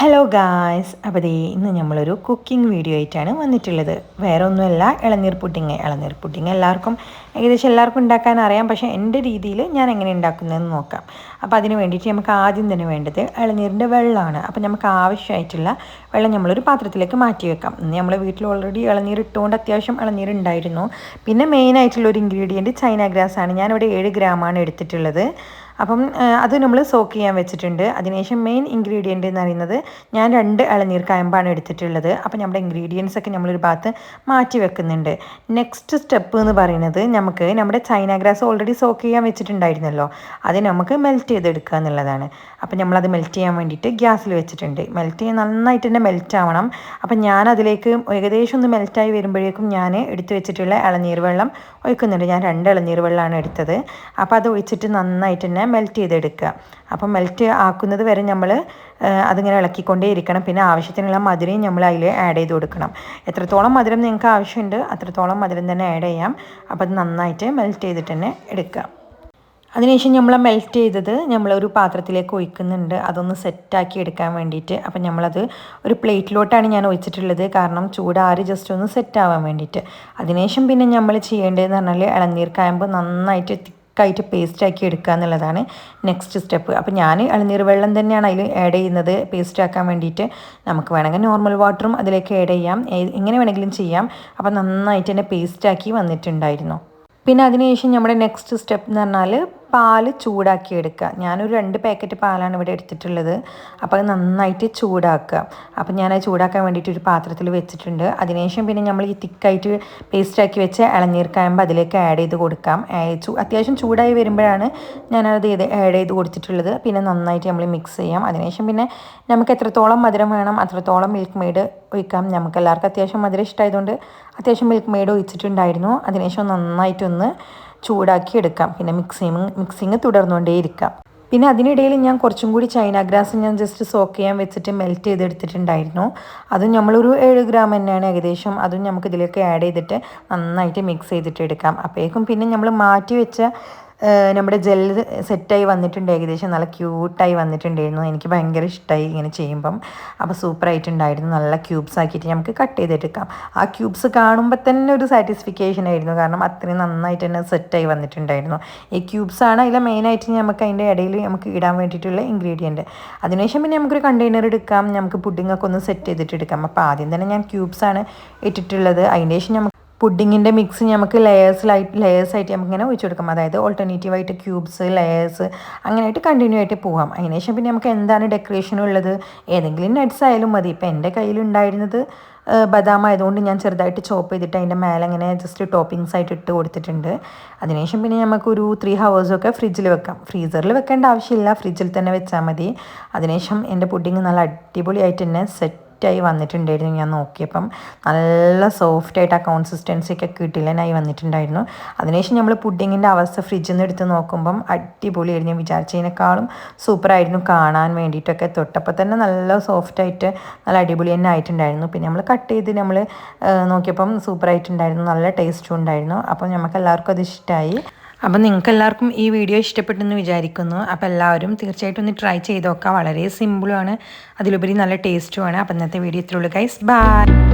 Hello guys അപ്പോൾ ദേ ഇന്ന് നമ്മളൊരു കുക്കിംഗ് വീഡിയോ ആയിട്ടാണ് വന്നിട്ടുള്ളത്. വേറെ ഒന്നുമല്ല ഇളനീർ പുഡിങ്. ഇളനീർ പുഡിങ് എല്ലാവർക്കും ഏകദേശം എല്ലാവർക്കും ഉണ്ടാക്കാൻ അറിയാം. പക്ഷേ എന്റെ രീതിയിൽ ഞാൻ എങ്ങനെ ഉണ്ടാക്കുന്നതെന്ന് നോക്കാം. അപ്പോൾ അതിന് വേണ്ടിയിട്ട് നമുക്ക് ആദ്യം തന്നെ വേണ്ടത് ഇളനീരിന്റെ വെള്ളമാണ്. അപ്പോൾ നമുക്ക് ആവശ്യമായിട്ടുള്ള വെള്ളം നമ്മളൊരു പാത്രത്തിലേക്ക് മാറ്റി വെക്കാം. നമ്മളെ വീട്ടിൽ ഓൾറെഡി ഇളനീർ ഇട്ടുകൊണ്ട് അത്യാവശ്യം ഇളനീർ ഉണ്ടായിരുന്നു. പിന്നെ മെയിനായിട്ടുള്ള ഒരു ഇൻഗ്രീഡിയന്റ് ചൈന ഗ്രാസ് ആണ് ഞാനിവിടെ ഏഴ് ഗ്രാമാണ് എടുത്തിട്ടുള്ളത്. അപ്പം അത് നമ്മൾ സോക്ക് ചെയ്യാൻ വെച്ചിട്ടുണ്ട്. അതിനുശേഷം മെയിൻ ഇൻഗ്രീഡിയന്റ് എന്ന് പറയുന്നത് ഞാൻ രണ്ട് ഇളനീർ കയമ്പാണ് എടുത്തിട്ടുള്ളത്. അപ്പം നമ്മുടെ ഇൻഗ്രീഡിയൻസ് ഒക്കെ നമ്മളൊരു ഭാഗത്ത് മാറ്റി വെക്കുന്നുണ്ട്. നെക്സ്റ്റ് സ്റ്റെപ്പ് എന്ന് പറയുന്നത് നമുക്ക് നമ്മുടെ ചൈന ഗ്രാസ് ഓൾറെഡി സോക്ക് ചെയ്യാൻ വെച്ചിട്ടുണ്ടായിരുന്നല്ലോ. അത് നമുക്ക് മെൽറ്റ് ചെയ്തെടുക്കുക എന്നുള്ളതാണ്. അപ്പം നമ്മളത് മെൽറ്റ് ചെയ്യാൻ വേണ്ടിയിട്ട് ഗ്യാസിൽ വെച്ചിട്ടുണ്ട്. മെൽറ്റ് ചെയ്യാൻ നന്നായിട്ട് തന്നെ മെൽറ്റ് ആവണം. അപ്പം ഞാൻ അതിലേക്ക് ഏകദേശം ഒന്ന് മെൽറ്റായി വരുമ്പോഴേക്കും ഞാൻ എടുത്തു വെച്ചിട്ടുള്ള ഇളനീർ വെള്ളം ഒഴിക്കുന്നുണ്ട്. ഞാൻ രണ്ട് ഇളനീർ വെള്ളമാണ് എടുത്തത്. അപ്പോൾ അത് ഒഴിച്ചിട്ട് നന്നായിട്ട് തന്നെ മെൽറ്റ് ചെയ്തെടുക്കുക. അപ്പം മെൽറ്റ് ആക്കുന്നത് വരെ നമ്മൾ അതിങ്ങനെ ഇളക്കിക്കൊണ്ടേ ഇരിക്കണം പിന്നെ ആവശ്യത്തിനുള്ള മധുരയും നമ്മൾ അതിൽ ആഡ് ചെയ്ത് കൊടുക്കണം. എത്രത്തോളം മധുരം നിങ്ങൾക്ക് ആവശ്യമുണ്ട് അത്രത്തോളം മധുരം തന്നെ ആഡ് ചെയ്യാം. അപ്പോൾ അത് നന്നായിട്ട് മെൽറ്റ് ചെയ്തിട്ട് തന്നെ എടുക്കുക. അതിനുശേഷം നമ്മൾ മെൽറ്റ് ചെയ്തത് നമ്മളൊരു പാത്രത്തിലേക്ക് ഒഴിക്കുന്നുണ്ട്. അതൊന്ന് സെറ്റാക്കി എടുക്കാൻ വേണ്ടിയിട്ട്. അപ്പം നമ്മളത് ഒരു പ്ലേറ്റിലോട്ടാണ് ഞാൻ ഒഴിച്ചിട്ടുള്ളത്. കാരണം ചൂടാറി ജസ്റ്റ് ഒന്ന് സെറ്റ് ആവാൻ വേണ്ടിയിട്ട്. അതിനുശേഷം പിന്നെ നമ്മൾ ചെയ്യേണ്ടതെന്ന് പറഞ്ഞാൽ ഇളനീർ കായമ്പ് നന്നായിട്ട് തിക്കായിട്ട് പേസ്റ്റ് ആക്കി എടുക്കുക എന്നുള്ളതാണ് നെക്സ്റ്റ് സ്റ്റെപ്പ് അപ്പോൾ ഞാൻ ഇളനീർ വെള്ളം തന്നെയാണ് അതിൽ ആഡ് ചെയ്യുന്നത്. പേസ്റ്റ് ആക്കാൻ വേണ്ടിയിട്ട് നമുക്ക് വേണമെങ്കിൽ നോർമൽ വാട്ടറും അതിലേക്ക് ആഡ് ചെയ്യാം. എങ്ങനെ വേണമെങ്കിലും ചെയ്യാം. അപ്പോൾ നന്നായിട്ട് തന്നെ പേസ്റ്റാക്കി വന്നിട്ടുണ്ടായിരുന്നു. പിന്നെ അതിനുശേഷം നമ്മുടെ നെക്സ്റ്റ് സ്റ്റെപ്പ് എന്ന് പറഞ്ഞാൽ പാൽ ചൂടാക്കി എടുക്കുക. ഞാനൊരു രണ്ട് പാക്കറ്റ് പാലാണ് ഇവിടെ എടുത്തിട്ടുള്ളത്. അപ്പോൾ അത് നന്നായിട്ട് ചൂടാക്കുക. അപ്പോൾ ഞാൻ അത് ചൂടാക്കാൻ വേണ്ടിയിട്ട് ഒരു പാത്രത്തിൽ വെച്ചിട്ടുണ്ട്. അതിനുശേഷം പിന്നെ നമ്മൾ ഈ തിക്കായിട്ട് പേസ്റ്റാക്കി വെച്ച് ഇളനീർ കായമ്പ് അതിലേക്ക് ആഡ് ചെയ്ത് കൊടുക്കാം. അത്യാവശ്യം ചൂടായി വരുമ്പോഴാണ് ഞാനത് ഇത് ആഡ് ചെയ്ത് കൊടുത്തിട്ടുള്ളത്. പിന്നെ നന്നായിട്ട് നമ്മൾ മിക്സ് ചെയ്യാം. അതിനുശേഷം പിന്നെ നമുക്ക് എത്രത്തോളം മധുരം വേണം അത്രത്തോളം മിൽക്ക് മെയ്ഡ് ഒഴിക്കാം. നമുക്ക് എല്ലാവർക്കും അത്യാവശ്യം മധുരം ഇഷ്ടമായതുകൊണ്ട് അത്യാവശ്യം മിൽക്ക് മെയ്ഡ് ഒഴിച്ചിട്ടുണ്ടായിരുന്നു. അതിനുശേഷം നന്നായിട്ടൊന്ന് ചൂടാക്കി എടുക്കാം പിന്നെ മിക്സിങ് മിക്സിങ് തുടർന്നുകൊണ്ടേയിരിക്കാം. പിന്നെ അതിനിടയിൽ ഞാൻ കുറച്ചും കൂടി ചൈന ഗ്രാസ് ഞാൻ ജസ്റ്റ് സോക്ക് ചെയ്യാൻ വെച്ചിട്ട് മെൽറ്റ് ചെയ്തെടുത്തിട്ടുണ്ടായിരുന്നു. അതും നമ്മളൊരു ഏഴ് ഗ്രാം തന്നെയാണ് ഏകദേശം. അതും നമുക്ക് ഇതിലേക്ക് ആഡ് ചെയ്തിട്ട് നന്നായിട്ട് മിക്സ് ചെയ്തിട്ട് എടുക്കാം അപ്പോഴേക്കും പിന്നെ നമ്മൾ മാറ്റി വെച്ച നമ്മുടെ ജെല്ല് സെറ്റായി വന്നിട്ടുണ്ട് ഏകദേശം നല്ല ക്യൂട്ടായി വന്നിട്ടുണ്ടായിരുന്നു. എനിക്ക് ഭയങ്കര ഇഷ്ടമായി ഇങ്ങനെ ചെയ്യുമ്പം. അപ്പോൾ സൂപ്പറായിട്ടുണ്ടായിരുന്നു നല്ല ക്യൂബ്സ് ആക്കിയിട്ട് നമുക്ക് കട്ട് ചെയ്തെടുക്കാം. ആ ക്യൂബ്സ് കാണുമ്പോൾ തന്നെ ഒരു സാറ്റിസ്ഫിക്കേഷൻ ആയിരുന്നു. കാരണം അത്രയും നന്നായിട്ട് തന്നെ സെറ്റായി വന്നിട്ടുണ്ടായിരുന്നു. ഈ ക്യൂബ്സാണ് അതിൽ മെയിനായിട്ട് നമുക്ക് അതിന്റെ ഇടയിൽ നമുക്ക് ഇടാൻ വേണ്ടിയിട്ടുള്ള ഇൻഗ്രീഡിയന്റ് അതിനുശേഷം പിന്നെ നമുക്കൊരു കണ്ടെയ്നർ എടുക്കാം. നമുക്ക് പുഡിങ്ങൊക്കെ ഒന്ന് സെറ്റ് ചെയ്തിട്ട് എടുക്കാം. അപ്പോൾ ആദ്യം തന്നെ ഞാൻ ക്യൂബ്സാണ് ഇട്ടിട്ടുള്ളത്. അതിന്റെ ശേഷം നമുക്ക് പുഡിങ്ങിന്റെ മിക്സ് നമുക്ക് ലെയേഴ്സിലായിട്ട് ലെയേഴ്സായിട്ട് നമുക്കിങ്ങനെ ഒഴിച്ചു കൊടുക്കാം. അതായത് ഓൾട്ടർനേറ്റീവ് ആയിട്ട് ക്യൂബ്സ് ലെയേഴ്സ് അങ്ങനെ ആയിട്ട് കണ്ടിന്യൂ ആയിട്ട് പോകാം അതിനുശേഷം പിന്നെ നമുക്ക് എന്താണ് ഡെക്കറേഷൻ ഉള്ളത്? ഏതെങ്കിലും നട്ട്സ് ആയാലും മതി. ഇപ്പം എന്റെ കയ്യിലുണ്ടായിരുന്നത് ബദാം ആയതുകൊണ്ട് ഞാൻ ചെറുതായിട്ട് ചോപ്പ് ചെയ്തിട്ട് അതിന്റെ മേലെ അങ്ങനെ ജസ്റ്റ് ടോപ്പിങ്സ് ആയിട്ട് ഇട്ട് കൊടുത്തിട്ടുണ്ട്. അതിനുശേഷം പിന്നെ നമുക്കൊരു ത്രീ ഹവേഴ്സൊക്കെ ഫ്രിഡ്ജിൽ വെക്കാം. ഫ്രീസറിൽ വെക്കേണ്ട ആവശ്യമില്ല. ഫ്രിഡ്ജിൽ തന്നെ വെച്ചാൽ മതി. അതിനുശേഷം എന്റെ പുഡിങ് നല്ല അടിപൊളിയായിട്ട് തന്നെ സെറ്റ് സെറ്റായി വന്നിട്ടുണ്ടായിരുന്നു ഞാൻ നോക്കിയപ്പം. നല്ല സോഫ്റ്റായിട്ട് ആ കോൺസിസ്റ്റൻസി ഒക്കെ കിട്ടില്ലനായി വന്നിട്ടുണ്ടായിരുന്നു. അതിനുശേഷം നമ്മൾ പുഡിങ്ങിന്റെ അവസ്ഥ ഫ്രിഡ്ജിൽ നിന്ന് എടുത്ത് നോക്കുമ്പം അടിപൊളിയായിരുന്നു. ഞാൻ വിചാരിച്ചതിനേക്കാളും സൂപ്പറായിരുന്നു കാണാൻ വേണ്ടിയിട്ടൊക്കെ. തൊട്ടപ്പോൾ തന്നെ നല്ല സോഫ്റ്റായിട്ട് നല്ല അടിപൊളി തന്നെ ആയിട്ടുണ്ടായിരുന്നു. പിന്നെ നമ്മൾ കട്ട് ചെയ്ത് നമ്മൾ നോക്കിയപ്പം സൂപ്പറായിട്ടുണ്ടായിരുന്നു. നല്ല ടേസ്റ്റും ഉണ്ടായിരുന്നു. അപ്പം നമുക്ക് എല്ലാവർക്കും അത് ഇഷ്ടമായി അപ്പം നിങ്ങൾക്ക് എല്ലാവർക്കും ഈ വീഡിയോ ഇഷ്ടപ്പെട്ടെന്ന് വിചാരിക്കുന്നു. അപ്പോൾ എല്ലാവരും തീർച്ചയായിട്ടും ഒന്ന് ട്രൈ ചെയ്ത് നോക്കാം വളരെ സിമ്പിളുമാണ് അതിലുപരി നല്ല ടേസ്റ്റുമാണ് അപ്പം ഇന്നത്തെ വീഡിയോ ഇത്രയുള്ളൂ ഗൈസ് ബൈ